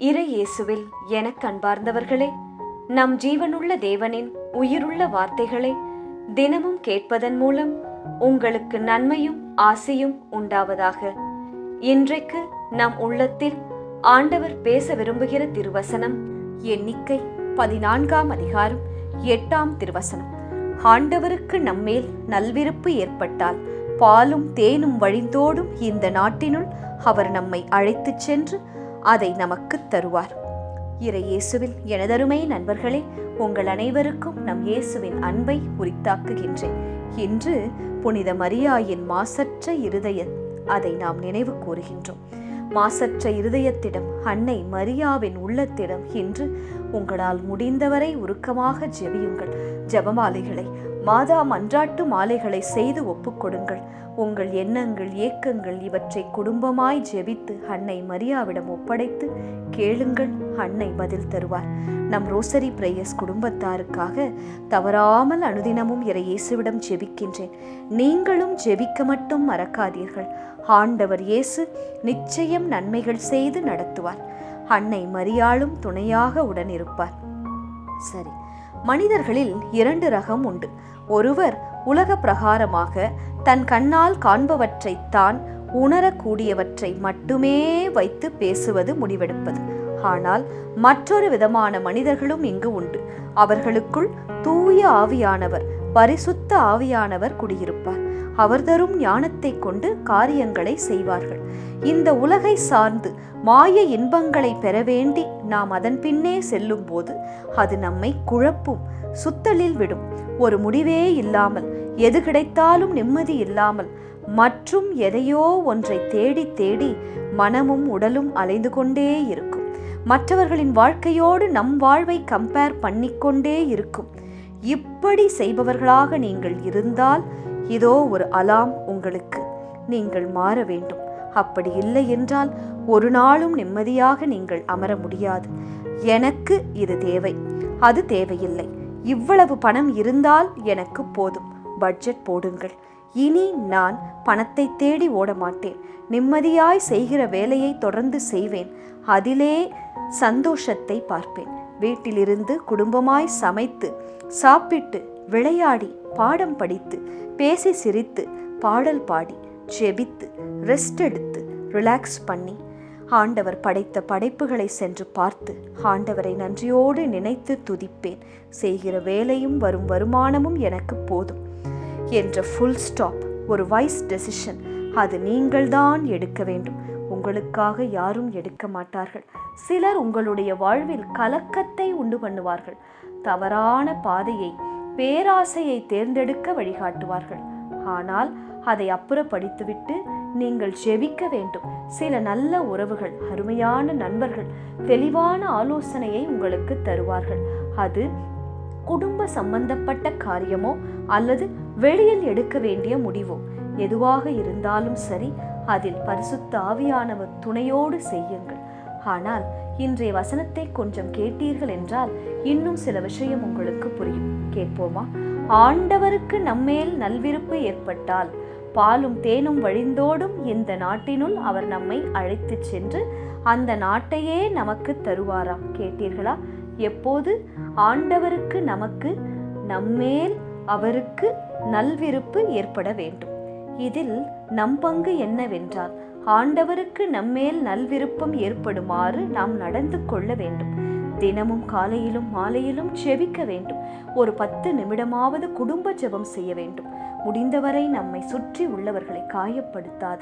இறை இயேசுவில் எனக் அன்பார்ந்தவர்களே நம் ஜீவனுள்ள தேவனின் உயிருள்ள வார்த்தைகளை தினமும் கேட்பதன் மூலம் உங்களுக்கு நன்மையும் ஆசையும் உண்டாவதாக. இன்றைக்கு நம் உள்ளத்தில் ஆண்டவர் பேச விரும்புகிற திருவசனம் எண்ணிக்கை பதினான்காம் அதிகாரம் எட்டாம் திருவசனம். ஆண்டவருக்கு நம்மேல் நல்விருப்பு ஏற்பட்டால் பாலும் தேனும் வழிந்தோடும் இந்த நாட்டினுள் அவர் நம்மை அழைத்துச் சென்று அதை நமக்குத் தருவார். இறையேசுவில் எனதருமை நண்பர்களே உங்கள் அனைவருக்கும் நம் இயேசுவின் அன்பை உரித்தாக்குகின்றேன். இன்று புனித மரியாயின் மாசற்ற இருதய அதை நாம் நினைவு கூறுகின்றோம். மாசற்ற இருதயத்திடம் அன்னை மரியாவின் உள்ளத்திடம் இன்று உங்களால் முடிந்தவரை உருக்கமாக ஜெபியுங்கள். ஜெபமாலைகளை மாதா மன்றாட்டு மாலைகளை செய்து ஒப்புக்கொடுங்கள் உங்கள் எண்ணங்கள் ஏக்கங்கள் இவற்றை குடும்பமாய் ஜெபித்து அன்னை மரியாவிடம் ஒப்படைத்து கேளுங்கள் அன்னை பதில் தருவார். நம் ரோசரி பிரேயர்ஸ் குடும்பத்தாருக்காக தவறாமல் அனுதினமும் இறை இயேசுவிடம் ஜெபிக்கின்றேன். நீங்களும் ஜெபிக்க மட்டும் மறக்காதீர்கள். ஆண்டவர் இயேசு நிச்சயம் நன்மைகள் செய்து நடத்துவார். அன்னை மரியாளும் துணையாக உடனிருப்பார். சரி. மனிதர்களில் இரண்டு ரகம் உண்டு. ஒருவர் உலக பிரகாரமாக தன் கண்ணால் காண்பவற்றை தான் உணரக்கூடியவற்றை மட்டுமே வைத்து பேசுவது முடிவெடுப்பது. ஆனால் மற்றொரு விதமான மனிதர்களும் இங்கு உண்டு. அவர்களுக்குள் தூய ஆவியானவர் பரிசுத்த ஆவியானவர் குடியிருப்பார். அவர் தரும் ஞானத்தை கொண்டு காரியங்களை செய்வார்கள். இந்த உலகை சார்ந்து மாய இன்பங்களை பெற வேண்டி நாம் அதன் பின்னே செல்லும் போது அது நம்மை குழப்பும் சுத்தலில் விடும். ஒரு முடிவே இல்லாமல் எது கிடைத்தாலும் நிம்மதி இல்லாமல் மற்றும் எதையோ ஒன்றை தேடி தேடி மனமும் உடலும் அலைந்து கொண்டே இருக்கும். மற்றவர்களின் வாழ்க்கையோடு நம் வாழ்வை கம்பேர் பண்ணிக்கொண்டே இருக்கும். இப்படி செய்பவர்களாக நீங்கள் இருந்தால் இதோ ஒரு அலாம் உங்களுக்கு. நீங்கள் மாற வேண்டும். அப்படி இல்லை என்றால் ஒரு நாளும் நிம்மதியாக நீங்கள் அமர முடியாது. எனக்கு இது தேவை. அது தேவையில்லை. இவ்வளவு பணம் இருந்தால் எனக்கு போதும். பட்ஜெட் போடுங்கள். இனி நான் பணத்தை தேடி ஓட மாட்டேன் நிம்மதியாய் செய்கிற வேலையை தொடர்ந்து செய்வேன். அதிலே சந்தோஷத்தை பார்ப்பேன். வீட்டிலிருந்து குடும்பமாய் சமைத்து சாப்பிட்டு விளையாடி பாடம் படித்து பேசி சிரித்து பாடல் பாடி ஜெபித்து ரெஸ்ட் எடுத்து ரிலாக்ஸ் பண்ணி ஆண்டவர் படைத்த படைப்புகளை சென்று பார்த்து ஆண்டவரை நன்றியோடு நினைத்து துதிப்பேன். செய்கிற வேலையும் வரும் வருமானமும் எனக்கு போதும் என்ற ஃபுல் ஸ்டாப் ஒரு வைஸ் டெசிஷன் அது நீங்கள்தான் எடுக்க வேண்டும். உங்களுக்காக யாரும் எடுக்க மாட்டார்கள். சிலர் உங்களுடைய வாழ்வில் கலக்கத்தை உண்டு பண்ணுவார்கள். தவறான பாதையை பேராசையை தேர்ந்தெடுக்க வழிகாட்டுவார்கள். ஆனால் அதை அப்புறப்படுத்திவிட்டு நீங்கள் ஜெபிக்க வேண்டும். சில நல்ல உறவுகள் அருமையான நண்பர்கள் தெளிவான ஆலோசனையை உங்களுக்கு தருவார்கள். அது குடும்ப சம்பந்தப்பட்ட காரியமோ அல்லது வெளியில் எடுக்க வேண்டிய முடிவோ. எதுவாக இருந்தாலும் சரி அதில் பரிசுத்த ஆவியானவர் துணையோடு செய்யுங்கள். ஆனால் இன்றைய வசனத்தை கொஞ்சம் கேட்டீர்கள் என்றால் இன்னும் சில விஷயம் உங்களுக்கு புரியும். கேட்போமா? ஆண்டவருக்கு நம்மேல் நல்விருப்பு ஏற்பட்டால் பாலும் தேனும் வழிந்தோடும் இந்த நாட்டினுள் அவர் நம்மை அழைத்துச் சென்று அந்த நாட்டையே நமக்கு தருவாராம். கேட்டீர்களா? எப்போது? ஆண்டவருக்கு நமக்கு நம்மேல் அவருக்கு நல்விருப்பு ஏற்பட வேண்டும். இதில் நம் பங்கு என்னவென்றால் ஆண்டவருக்கு நம்மேல் நல்விருப்பம் ஏற்படுமாறு நாம் நடந்து கொள்ள வேண்டும். தினமும் காலையிலும் மாலையிலும் செவிக்க வேண்டும். ஒரு பத்து நிமிடமாவது குடும்ப ஜெபம் செய்ய வேண்டும். முடிந்தவரை நம்மை சுற்றி உள்ளவர்களை காயப்படுத்தாத.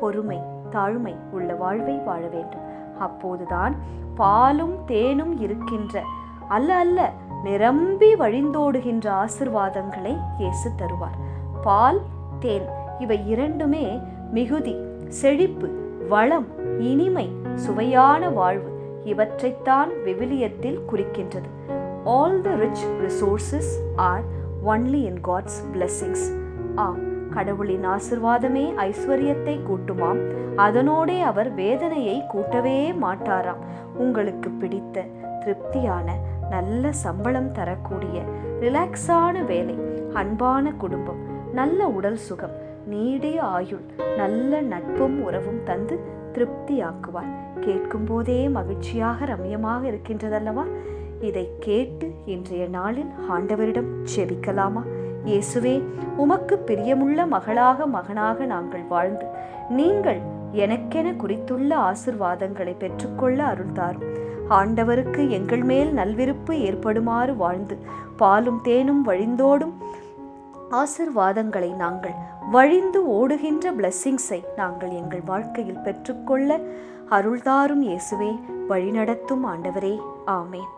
பொறுமை தாழ்மை உள்ள வாழ்வை வாழ வேண்டும். அப்போதுதான் பாலும் தேனும் இருக்கின்ற அல்ல அல்ல நிரம்பி வழிந்தோடுகின்ற ஆசிர்வாதங்களை இயேசு தருவார். பால் தேன் இவை இரண்டுமே மிகுதி செழிப்பு வளம் இனிமை சுவையான வாழ்வு. இவற்றைத்தான் விவிலியத்தில் குறிக்கின்றது. All the rich resources are only in God's blessings ஆம் கடவுளின் ஆசிர்வாதமே ஐஸ்வர்யத்தை கூட்டுமாம். அதனோடே அவர் வேதனையை கூட்டவே மாட்டாராம். உங்களுக்கு பிடித்த திருப்தியான நல்ல சம்பளம் தரக்கூடிய ரிலாக்ஸான வேலை அன்பான குடும்பம் நல்ல உடல் சுகம் நீடிய ஆயுள் நல்ல நட்பும் உறவும் தந்து திருப்தியாக்குவார். கேட்கும்போதே மகிழ்ச்சியாக ரம்யமாக இருக்கின்றதல்லவா? இதை கேட்டு இன்றைய நாளில் ஆண்டவரிடம் செபிக்கலாமா? இயேசுவே உமக்கு பிரியமுள்ள மகளாக மகனாக நாங்கள் வாழ்ந்து நீங்கள் எனக்கென குறித்துள்ள ஆசிர்வாதங்களை பெற்றுக்கொள்ள அருள்தாரும் ஆண்டவருக்கு எங்கள் மேல் நல்விருப்பு ஏற்படுமாறு வாழ்ந்து பாலும் தேனும் வழிந்தோடும் ஆசிர்வாதங்களை நாங்கள் வழிந்து ஓடுகின்ற பிளெஸ்ஸிங்ஸை நாங்கள் எங்கள் வாழ்க்கையில் பெற்றுக்கொள்ள அருள்தாரும் இயேசுவே வழிநடத்தும் ஆண்டவரே. ஆமேன்.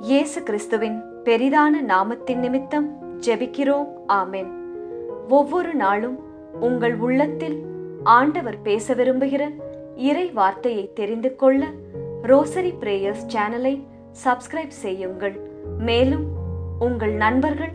இயேசு கிறிஸ்துவின் பெரிதான நாமத்தின் நிமித்தம் ஜெபிக்கிறோம். ஆமேன். ஒவ்வொரு நாளும் உங்கள் உள்ளத்தில் ஆண்டவர் பேச விரும்புகிற இறை வார்த்தையை தெரிந்து கொள்ள ரோசரி பிரேயர்ஸ் சேனலை சப்ஸ்கிரைப் செய்யுங்கள். மேலும் உங்கள் நண்பர்கள்